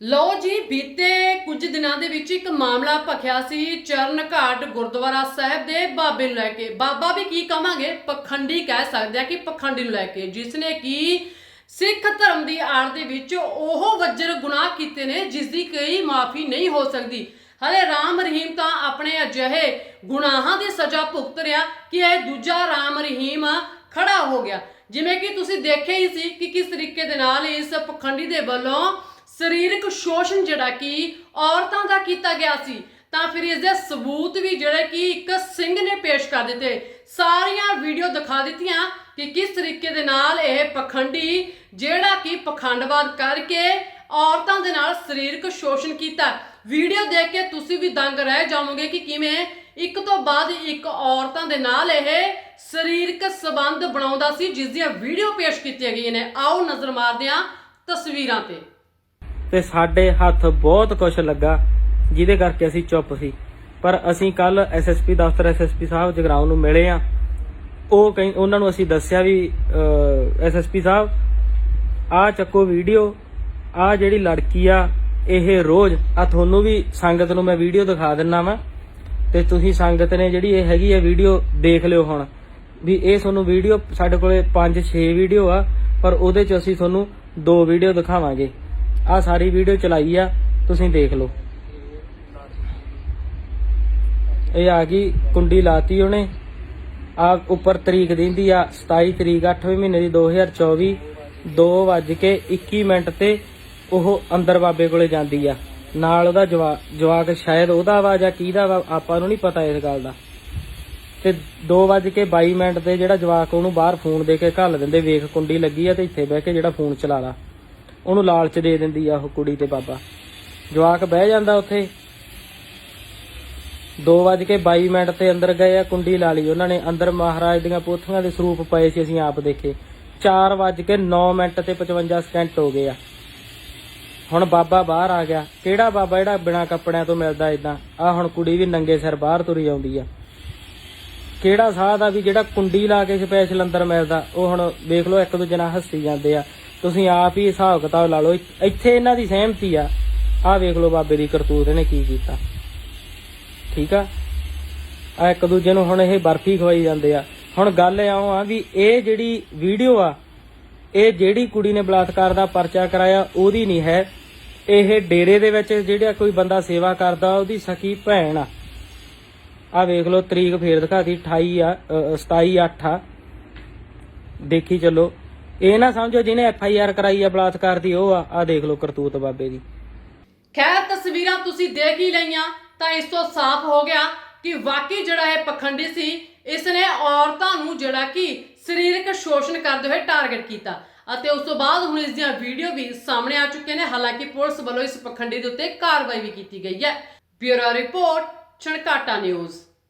ਲਓ ਜੀ, ਬੀਤੇ ਕੁਝ ਦਿਨਾਂ ਦੇ ਵਿੱਚ ਇੱਕ ਮਾਮਲਾ ਭਖਿਆ ਸੀ ਚਰਨ ਘਾਟ ਗੁਰਦੁਆਰਾ ਸਾਹਿਬ ਦੇ ਬਾਬੇ ਨੂੰ ਲੈ ਕੇ। ਬਾਬਾ ਵੀ ਕੀ ਕਵਾਂਗੇ ਪਖੰਡੀ ਕਹਿ ਸਕਦੇ ਆ ਕਿ ਪਖੰਡੀ ਨੂੰ ਲੈ ਕੇ। ਜਿਸ ਨੇ ਕਿ ਸਿੱਖ ਧਰਮ ਦੀ ਆੜ ਦੇ ਵਿੱਚ ਉਹ ਵੱਜਰ ਗੁਨਾਹ ਕੀਤੇ ਨੇ ਜਿਸ ਦੀ ਕੋਈ ਮਾਫੀ ਨਹੀਂ ਹੋ ਸਕਦੀ। ਹਲੇ ਰਾਮ ਰਹੀਮ ਤਾਂ ਆਪਣੇ ਅਜਿਹੇ ਗੁਨਾਹਾਂ ਦੀ ਸਜ਼ਾ ਭੁਗਤ ਰਿਹਾ ਕਿ ਇਹ ਦੂਜਾ ਰਾਮ ਰਹੀਮ ਖੜਾ ਹੋ ਗਿਆ। ਜਿਵੇਂ ਕਿ ਤੁਸੀਂ ਦੇਖਿਆ ਹੀ ਸੀ ਕਿ ਕਿਸ ਤਰੀਕੇ ਦੇ ਨਾਲ ਇਸ ਪਖੰਡੀ ਦੇ ਵੱਲੋਂ ਸਰੀਰਕ ਸ਼ੋਸ਼ਣ ਜਿਹੜਾ ਕਿ ਔਰਤਾਂ ਦਾ ਕੀਤਾ ਗਿਆ ਸੀ, ਤਾਂ ਫਿਰ ਇਸ ਦੇ ਸਬੂਤ ਵੀ ਜਿਹੜੇ ਕਿ ਇੱਕ ਸਿੰਘ ਨੇ ਪੇਸ਼ ਕਰ ਦਿੱਤੇ। ਸਾਰੀਆਂ ਵੀਡੀਓ ਦਿਖਾ ਦਿੱਤੀਆਂ ਕਿ ਕਿਸ ਤਰੀਕੇ ਦੇ ਨਾਲ ਇਹ ਪਖੰਡੀ ਜਿਹੜਾ ਕਿ ਪਖੰਡਵਾਦ ਕਰਕੇ ਔਰਤਾਂ ਦੇ ਨਾਲ ਸਰੀਰਕ ਸ਼ੋਸ਼ਣ ਕੀਤਾ। ਵੀਡੀਓ ਦੇਖ ਕੇ ਤੁਸੀਂ ਵੀ ਦੰਗ ਰਹਿ ਜਾਓਗੇ ਕਿ ਕਿਵੇਂ ਇੱਕ ਤੋਂ ਬਾਅਦ ਇੱਕ ਔਰਤਾਂ ਦੇ ਨਾਲ ਇਹ ਸਰੀਰਕ ਸਬੰਧ ਬਣਾਉਂਦਾ ਸੀ, ਜਿਸ ਦੀਆਂ ਵੀਡੀਓ ਪੇਸ਼ ਕੀਤੀਆਂ ਗਈਆਂ ਨੇ। ਆਓ ਨਜ਼ਰ ਮਾਰਦੇ ਹਾਂ ਤਸਵੀਰਾਂ ਤੇ। ਤੇ ਸਾਡੇ ਹੱਥ ਬਹੁਤ ਕੁਝ ਲੱਗਾ, ਜਿਹਦੇ ਕਰਕੇ ਅਸੀਂ ਚੁੱਪ ਸੀ। ਪਰ ਅਸੀਂ ਕੱਲ ਐਸਐਸਪੀ ਦਫ਼ਤਰ ਐਸਐਸਪੀ ਸਾਹਿਬ ਜਗਰਾਉਂ ਨੂੰ ਮਿਲੇ ਆ। ਉਹ ਕਈ, ਉਹਨਾਂ ਨੂੰ ਅਸੀਂ ਦੱਸਿਆ ਵੀ ਐਸਐਸਪੀ ਸਾਹਿਬ ਆਹ ਚੱਕੋ ਵੀਡੀਓ ਆਹ ਜਿਹੜੀ ਲੜਕੀ ਆ, ਇਹ ਰੋਜ਼, ਆ ਤੁਹਾਨੂੰ ਵੀ ਸੰਗਤ ਨੂੰ ਮੈਂ ਵੀਡੀਓ ਦਿਖਾ ਦਿੰਨਾ ਵਾ। ਤੇ ਤੁਸੀਂ ਸੰਗਤ ਨੇ ਜਿਹੜੀ ਇਹ ਹੈਗੀ ਆ ਵੀਡੀਓ ਦੇਖ ਲਿਓ ਹੁਣ, ਵੀ ਇਹ ਤੁਹਾਨੂੰ ਵੀਡੀਓ ਸਾਡੇ ਕੋਲੇ 5-6 ਵੀਡੀਓ ਆ, ਪਰ ਉਹਦੇ ਚ ਅਸੀਂ ਤੁਹਾਨੂੰ ਦੋ ਵੀਡੀਓ ਦਿਖਾਵਾਂਗੇ। ਆ ਸਾਰੀ ਵੀਡੀਓ ਚਲਾਈ ਆ, ਤੁਸੀਂ ਦੇਖ ਲਓ। ਇਹ ਆ ਗਈ ਕੁੰਡੀ ਲਾਤੀ ਉਹਨੇ। ਆ ਉੱਪਰ ਤਰੀਕ ਦਿੰਦੀ ਆ 27 ਤਰੀਕ 8ਵੇਂ ਮਹੀਨੇ ਦੀ 2024 2 ਵੱਜ ਕੇ 21 ਮਿੰਟ ਤੇ ਉਹ ਅੰਦਰ ਬਾਬੇ ਕੋਲੇ ਜਾਂਦੀ ਆ। ਨਾਲ ਉਹਦਾ ਜਵਾ- ਜਵਾਕ ਸ਼ਾਇਦ ਉਹਦਾ ਵਾ ਜਾਂ ਕਿਹਦਾ ਵਾ, ਆਪਾਂ ਨੂੰ ਨਹੀਂ ਪਤਾ ਇਸ ਗੱਲ ਦਾ। ਤੇ 2 ਵੱਜ ਕੇ 22 ਮਿੰਟ ਤੇ ਜਿਹੜਾ ਜਵਾਕ ਉਹਨੂੰ ਬਾਹਰ ਫੋਨ ਦੇ ਕੇ ਘੱਲ ਦਿੰਦੇ, ਵੇਖ ਕੁੰਡੀ ਲੱਗੀ ਆ ਤੇ ਇੱਥੇ ਬਹਿ ਕੇ ਜਿਹੜਾ ਫੋਨ ਚਲਾ ਲਾ। ਉਹਨੂੰ ਲਾਲਚ ਦੇ ਦਿੰਦੀ ਆ ਉਹ ਕੁੜੀ ਤੇ ਬਾਬਾ। ਜਵਾਕ ਬਹਿ ਜਾਂਦਾ ਉੱਥੇ। 2 ਵੱਜ ਕੇ 22 ਮਿੰਟ ਤੇ ਅੰਦਰ ਗਏ ਆ, ਕੁੰਡੀ ਲਾ ਲਈ ਉਹਨਾਂ ਨੇ। ਅੰਦਰ ਮਹਾਰਾਜ ਦੀਆਂ ਪੋਥੀਆਂ ਦੇ ਸਰੂਪ ਪਏ ਸੀ ਅਸੀਂ ਆਪ ਦੇਖੇ। 4 ਵੱਜ ਕੇ 9 ਮਿੰਟ ਤੇ 55 ਸਕਿੰਟ ਹੋ ਗਏ ਆ। ਹੁਣ ਬਾਬਾ ਬਾਹਰ ਆ ਗਿਆ। ਕਿਹੜਾ ਬਾਬਾ? ਜਿਹੜਾ ਬਿਨਾ ਕੱਪੜਿਆਂ ਤੋਂ ਮਿਲਦਾ ਇਦਾਂ ਆ ਹੁਣ ਕੁੜੀ ਵੀ ਨੰਗੇ ਸਿਰ ਬਾਹਰ ਤੁਰੀ ਆਉਂਦੀ ਆ। ਕਿਹੜਾ ਸਾਧ ਆ ਵੀ ਜਿਹੜਾ ਕੁੰਡੀ ਲਾ ਕੇ ਸਪੈਸ਼ਲ ਅੰਦਰ ਮਿਲਦਾ? ਉਹ ਹੁਣ ਵੇਖ ਲਓ ਇੱਕ ਦੂਜੇ ਨਾਲ ਹੱਸੀ ਜਾਂਦੇ ਆ। ਤੁਸੀਂ ਆਪ ਹੀ ਹਿਸਾਬ ਕਿਤਾਬ ਲਾ ਲਓ ਇੱਥੇ- ਇਹਨਾਂ ਦੀ ਸਹਿਮਤੀ ਆ। ਆਹ ਵੇਖ ਲਓ ਬਾਬੇ ਦੀ ਕਰਤੂਤ ਇਹਨੇ ਕੀ ਕੀਤਾ। ਠੀਕ ਆ? ਆ ਇੱਕ ਦੂਜੇ ਨੂੰ ਹੁਣ ਇਹ ਬਰਫੀ ਖਵਾਈ ਜਾਂਦੇ ਆ। ਹੁਣ ਗੱਲ ਆਉਂ ਆ ਵੀ ਇਹ ਜਿਹੜੀ ਵੀਡੀਓ ਆ ਇਹ ਜਿਹੜੀ ਕੁੜੀ ਨੇ ਬਲਾਤਕਾਰ ਦਾ ਪਰਚਾ ਕਰਾਇਆ ਉਹਦੀ ਨਹੀਂ ਹੈ। ਇਹ ਡੇਰੇ ਦੇ ਵਿੱਚ ਜਿਹੜਾ ਕੋਈ ਬੰਦਾ ਸੇਵਾ ਕਰਦਾ ਉਹਦੀ ਸਕੀ ਭੈਣ ਆ। ਆ ਵੇਖ ਲਓ ਤਰੀਕ ਫੇਰ ਦਿਖਾਤੀ 28 ਆ ਅ, 27 8 ਆ। ਦੇਖੀ ਚੱਲੋ। ਇਹ ਨਾ ਸਮਝੋ ਜਿਹਨੇ ਐਫ ਆਈ ਆਰ ਕਰਾਈ ਆ ਬਲਾਤਕਾਰ ਦੀ, ਉਹ ਆ ਆ ਦੇਖ ਲਓ ਕਰਤੂਤ ਬਾਬੇ ਦੀ। ਖੈਰ, ਤਸਵੀਰਾਂ ਤੁਸੀਂ ਦੇਖ ਹੀ ਲਈਆਂ, ਤਾਂ ਇਸ ਤੋਂ ਸਾਫ਼ ਹੋ ਗਿਆ ਕਿ ਵਾਕਈ ਜਿਹੜਾ ਇਹ ਪਖੰਡੀ ਸੀ ਇਸ ਨੇ ਔਰਤਾਂ ਨੂੰ ਜਿਹੜਾ ਕਿ ਸਰੀਰਕ ਸ਼ੋਸ਼ਣ ਕਰਦੇ ਹੋਏ ਟਾਰਗੇਟ ਕੀਤਾ। ਅਤੇ ਉਸ ਤੋਂ ਬਾਅਦ ਹੁਣ ਇਸ ਦੀਆਂ ਵੀਡੀਓ ਵੀ ਸਾਹਮਣੇ ਆ ਚੁੱਕੇ ਨੇ, ਹਾਲਾਂਕਿ ਪੁਲਿਸ ਵੱਲੋਂ ਇਸ ਪਖੰਡੀ ਦੇ ਉੱਤੇ ਕਾਰਵਾਈ ਵੀ ਕੀਤੀ ਗਈ ਹੈ। Bureau report, Chhankata news.